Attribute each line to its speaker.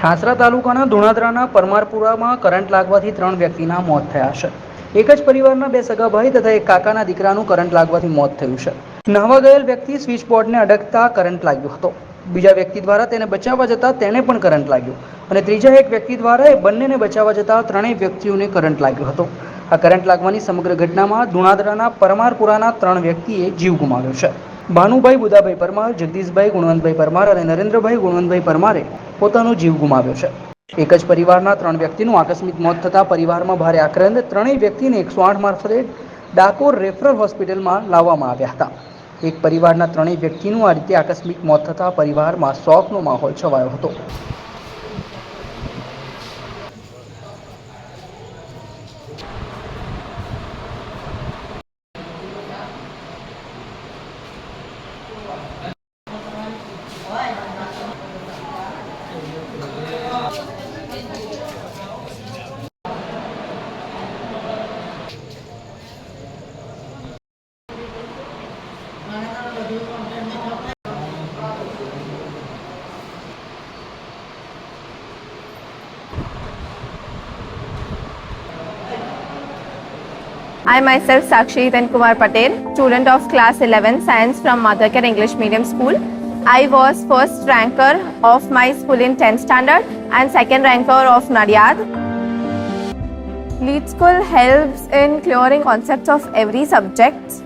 Speaker 1: ઠાસરા તાલુકાના ધુણાધરાના પરમારપુરામાં કરંટ લાગવાથી ત્રણ વ્યક્તિના મોત થયા છે. એક જ પરિવારના બે સગા ભાઈ તથા એક કાકાના દીકરાનું કરંટ લાગવાથી મોત થયું છે. નહાવા ગયેલ વ્યક્તિ સ્વિચ બોર્ડને અડકતા કરંટ લાગ્યો હતો. બીજા વ્યક્તિ દ્વારા તેને બચાવવા જતાં તેને પણ કરંટ લાગ્યો અને ત્રીજા એક વ્યક્તિ દ્વારા એ બંનેને બચાવવા જતાં ત્રણેય વ્યક્તિઓને કરંટ લાગ્યો હતો. આ કરંટ લાગવાની સમગ્ર ઘટનામાં ધુણાદરાના પરમારપુરાના ત્રણ વ્યક્તિએ જીવ ગુમાવ્યો છે. ભાનુભાઈ બુદાભાઈ પરમાર, જગદીશભાઈ ગુણવંતભાઈ પરમાર અને નરેન્દ્રભાઈ ગુણવંતભાઈ પરમારે પોતાનો જીવ ગુમાવ્યો છે. એક જ પરિવારના ત્રણ વ્યક્તિનું આકસ્મિક મોત થતાં પરિવારમાં ભારે આક્રંદ ત્રણેય વ્યક્તિને એકસો આઠ મારફતે ડાકોર રેફરલ હોસ્પિટલમાં લાવવામાં આવ્યા હતા. એક પરિવારના ત્રણેય વ્યક્તિનું આ રીતે આકસ્મિક મોત થતાં પરિવારમાં શોકનો માહોલ છવાયો હતો.
Speaker 2: I myself Sakshi Then Kumar Patel, student of class 11 science from Mothercare English Medium School. I was first ranker of my school in 10th standard and second ranker of Nadiad. Lead school helps in clearing concepts of every subject.